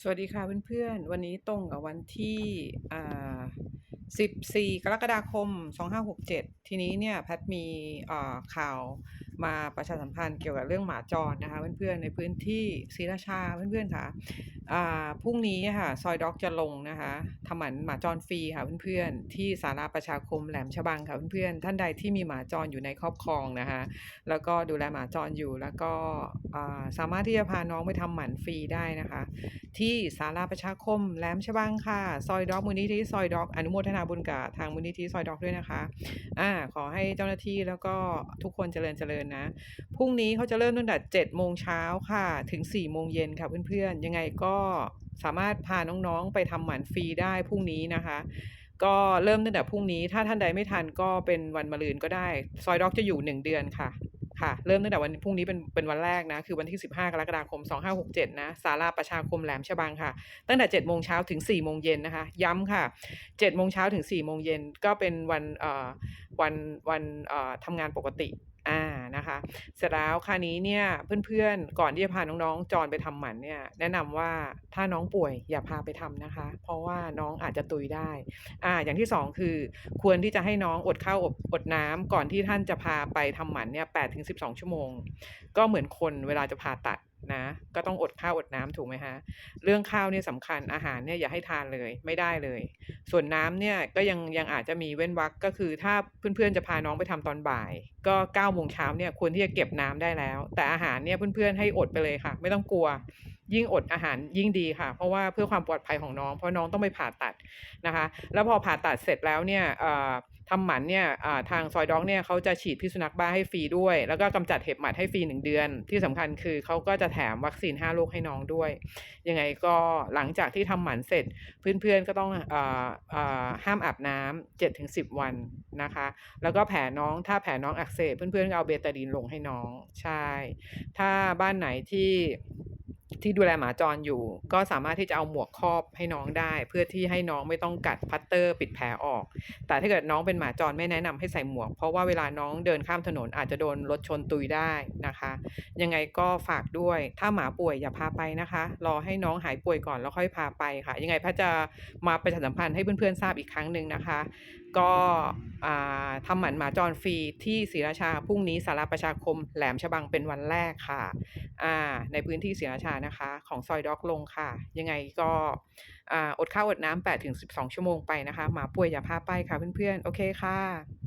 สวัสดีค่ะเพื่อนๆ วันนี้ตรงกับวันที่อ่า14 กรกฎาคม 2567 ทีนี้เนี่ยแพทมีอ่าข่าวมาประชาสัมพันธ์เกี่ยวกับเรื่องหมาจรนะคะเพื่อนๆ ในพื้นที่ศรีราชาเพื่อนๆค่ะอ่า พรุ่งนี้ค่ะซอยด็อกจะลงนะคะทำหมันหมาจรฟรีค่ะเพื่อนๆ ที่สาราประชาคมแหลมฉบังค่ะเพื่อนๆ ท่านใดที่มีหมาจรอยู่ในครอบครองนะคะแล้วก็ดูแลหมาจรอยู่แล้วก็สามารถที่จะพาน้องไปทำหมันฟรีได้นะคะ ที่ศาลาประชาคมแหลมฉบังค่ะซอยด็อกมูลนิธิซอยด็อก อนุโมทนาบุญกับทางมูลนิธิซอยด็อกด้วยนะคะอ่าขอให้เจ้าหน้าที่แล้วก็ทุกคนเจริญเจริญนะพรุ่งนี้เขาจะเริ่มตั้งแต่7โมงเช้าค่ะถึง4โมงเย็นค่ะเพื่อนๆยังไงก็สามารถพาน้องๆไปทำหมันฟรีได้พรุ่งนี้นะคะ ก็เริ่มตั้งแต่พรุ่งนี้ ถ้าท่านใดไม่ทันก็เป็นวันมะรืนก็ได้ ซอยด็อกจะอยู่ 1 เดือนค่ะ ค่ะ เริ่มตั้งแต่วันพรุ่งนี้เป็นเป็นวันแรกนะ คือวันที่ 15 กรกฎาคม 2567 นะศาลาประชาคมแหลมฉบังค่ะ ตั้งแต่7โมงเช้าถึง4โมงเย็นนะคะ ย้ำค่ะ7โมงเช้าถึง4โมงเย็นก็เป็นวันเอ่อวันวันเอ่อทำงานปกติ นะคะ เสร็จแล้วคราวนี้เนี่ยเพื่อนๆก่อนที่จะพาน้องๆจอนไปทำหมันเนี่ยแนะนำว่าถ้าน้องป่วยอย่าพาไปทำนะคะ เพราะว่าน้องอาจจะตุยได้อ่าอย่างที่สองคือ ควรที่จะให้น้องอดข้าวอดอดน้ำก่อนที่ท่านจะพาไปทำหมันเนี่ยแปดถึง12ชั่วโมง ก็เหมือนคนเวลาจะผ่าตัด นะก็ต้องอดข้าวอดน้ำถูกไหมคะเรื่องข้าวเนี่ยสำคัญอาหารเนี่ยอย่าให้ทานเลยไม่ได้เลย ส่วนน้ำเนี่ยก็ยังยังอาจจะมีเว้นวรรคก็คือถ้าเพื่อนๆจะพาน้องไปทำตอนบ่าย ก็9โมงเช้าเนี่ยควรที่จะเก็บน้ำได้แล้ว แต่อาหารเนี่ยเพื่อนๆให้อดไปเลยค่ะ ไม่ต้องกลัว ยิ่งอดอาหารยิ่งดีค่ะ เพราะว่าเพื่อความปลอดภัยของน้อง เพราะน้องต้องไปผ่าตัดนะคะ แล้วพอผ่าตัดเสร็จแล้วเนี่ยเอ่อ ทำหมันเนี่ยทางซอยด็อกเนี่ยเขาจะฉีดพิษสุนัขบ้าให้ฟรีด้วย แล้วก็กำจัดเห็บหมัดให้ฟรีหนึ่งเดือน ที่สำคัญคือเขาก็จะแถมวัคซีน 5 โรคให้น้องด้วย ยังไงก็หลังจากที่ทำหมันเสร็จ เพื่อนๆก็ต้องออห้ามอาบน้ำ7ถึง10 วันนะคะ แล้วก็แผลน้องถ้าแผลน้องอักเสบเพื่อนๆก็เอาเบตาดีนลงให้น้องใช่ ถ้าบ้านไหนที่ ที่ดูแลหมาจรอยู่ ก็สามารถที่จะเอาหมวกครอบให้น้องได้ เพื่อที่ให้น้องไม่ต้องกัดพัตเตอร์ปิดแผลออก แต่ถ้าเกิดน้องเป็นหมาจรไม่แนะนำให้ใส่หมวก เพราะว่าเวลาน้องเดินข้ามถนนอาจจะโดนรถชนตุยได้นะคะ ยังไงก็ฝากด้วย ถ้าหมาป่วยอย่าพาไปนะคะ รอให้น้องหายป่วยก่อนแล้วค่อยพาไปค่ะ ยังไงพทย์จะมาประชาสัมพันธ์ให้เพื่อนๆทราบอีกครั้งหนึ่งนะคะ ก็ทำหมันหมาจรฟรีที่ศรีราชาพรุ่งนี้สาราประชาคมแหลมฉบังเป็นวันแรกค่ะในพื้นที่ศรีราชานะคะ ของซอยด็อกลงค่ะ ยังไงก็ออดข้าวอดน้ำ8ถึง12 ชั่วโมงไปนะคะ หมาป่วยอย่าพาไปค่ะเพื่อนๆ โอเคค่ะ